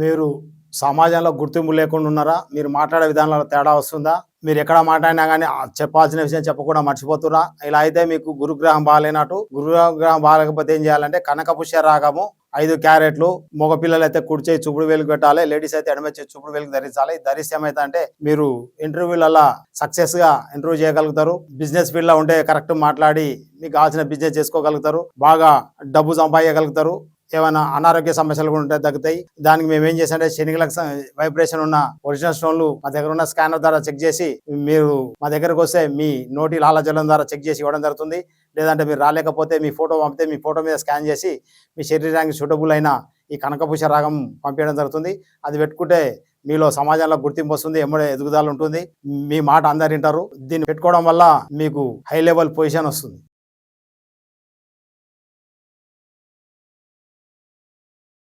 మీరు సమాజంలో గుర్తింపు లేకుండా ఉన్నారా? మీరు మాట్లాడే విధానంలో తేడా వస్తుందా? మీరు ఎక్కడ మాట్లాడినా కానీ చెప్పాల్సిన విషయం చెప్పకుండా మర్చిపోతున్నా ఇలా అయితే మీకు గురుగ్రహం బాగాలేనట్టు. గురుగ్రహం బాగాలేకపోతే ఏం చేయాలంటే కనకపుష్య రాగము ఐదు క్యారెట్లు మగ పిల్లలు అయితే కుడి చుపుడు చూపుడు పెట్టాలి లేడీస్ అయితే ఎడమచ్చే చేయి చూపుడు ధరించాలి. ధరిస్తే ఏమైతే అంటే మీరు ఇంటర్వ్యూలలో సక్సెస్గా ఇంటర్వ్యూ చేయగలుగుతారు. బిజినెస్ ఫీల్డ్లో ఉంటే కరెక్ట్ మాట్లాడి మీకు కావాల్సిన బిజినెస్ చేసుకోగలుగుతారు. బాగా డబ్బు సంపాదించగలుగుతారు. ఏమైనా అనారోగ్య సమస్యలు కూడా ఉంటే తగ్గుతాయి. దానికి మేము ఏం చేసామంటే శనిగలకు వైబ్రేషన్ ఉన్న ఒరిజినల్ స్టోన్లు మా దగ్గర ఉన్న స్కానర్ ద్వారా చెక్ చేసి మీరు మా దగ్గరకు వస్తే మీ నోటి లాలజలం ద్వారా చెక్ చేసి ఇవ్వడం జరుగుతుంది. లేదంటే మీరు రాలేకపోతే మీ ఫోటో పంపితే మీ ఫోటో మీద స్కాన్ చేసి మీ శరీరానికి సూటబుల్ అయిన ఈ కనకపుష రాగం పంపించడం జరుగుతుంది. అది పెట్టుకుంటే మీలో సమాజంలో గుర్తింపు వస్తుంది ఎమ్మడే ఎదుగుదల ఉంటుంది. మీ మాట అందరు వింటారు. దీన్ని పెట్టుకోవడం వల్ల మీకు హై లెవెల్ పొజిషన్ వస్తుంది.